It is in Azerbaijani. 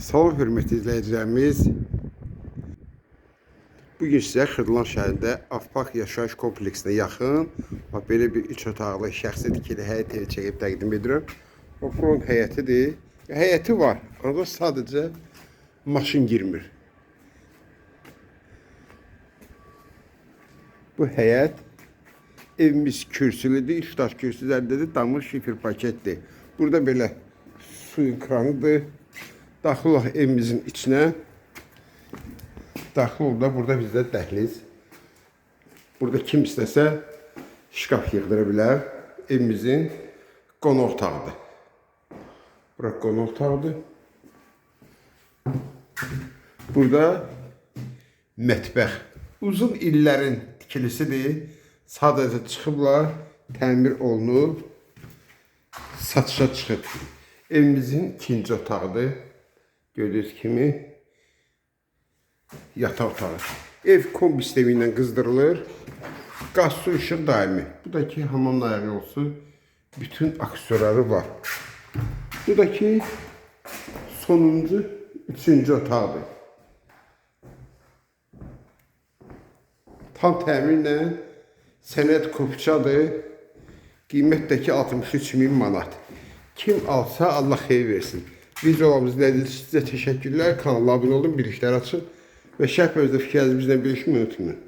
Salam hörmətli izləyicilərimiz. Bu gün sizə Xırdalan şəhərində Afpak yaşayış kompleksinə yaxın bax belə bir 3 otaqlı şəxsi tikili həyət evi çəkib təqdim edirəm. Bu buranın həyətidir. Həyəti var, ancaq sadəcə maşın girmir. Bu həyət evimiz kürsülüdür, 3 daş kürsü üzərindədir, damır şifir paketdir. Burada belə suyun kranıdır. Daxil olaq evimizin içinə. Daxil olda burada bizdə dəhliz. Burada kim istəsə şkaf yığdıra bilər. Evimizin qonaq otağıdır. Bura qonaq otağıdır. Burada mətbəx. Uzun illərin tikilisidir. Sadəcə çıxıblar, təmir olunub, satışa çıxıb. Evimizin ikinci otağıdır. Gördüyünüz kimi yataq otağı. Ev kombi sistemi ilə qızdırılır. Qaz, su, işıq daimi. Bu da ki, hamamın ayağı olsun. Bütün aksesuarları var. Bu da ki, sonuncu, üçüncü otaqdır. Tam təmirlə sənəd kopçadır. Qiymət də ki 63 min manat. Kim alsa Allah xeyir versin. Videolarımızı izlədiyiniz sizə təşəkkürlər. Kanala abunə olun, bir işlər açın və şərh bölümdə fikirlərinizi bizlə bölüşməyi unutmayın.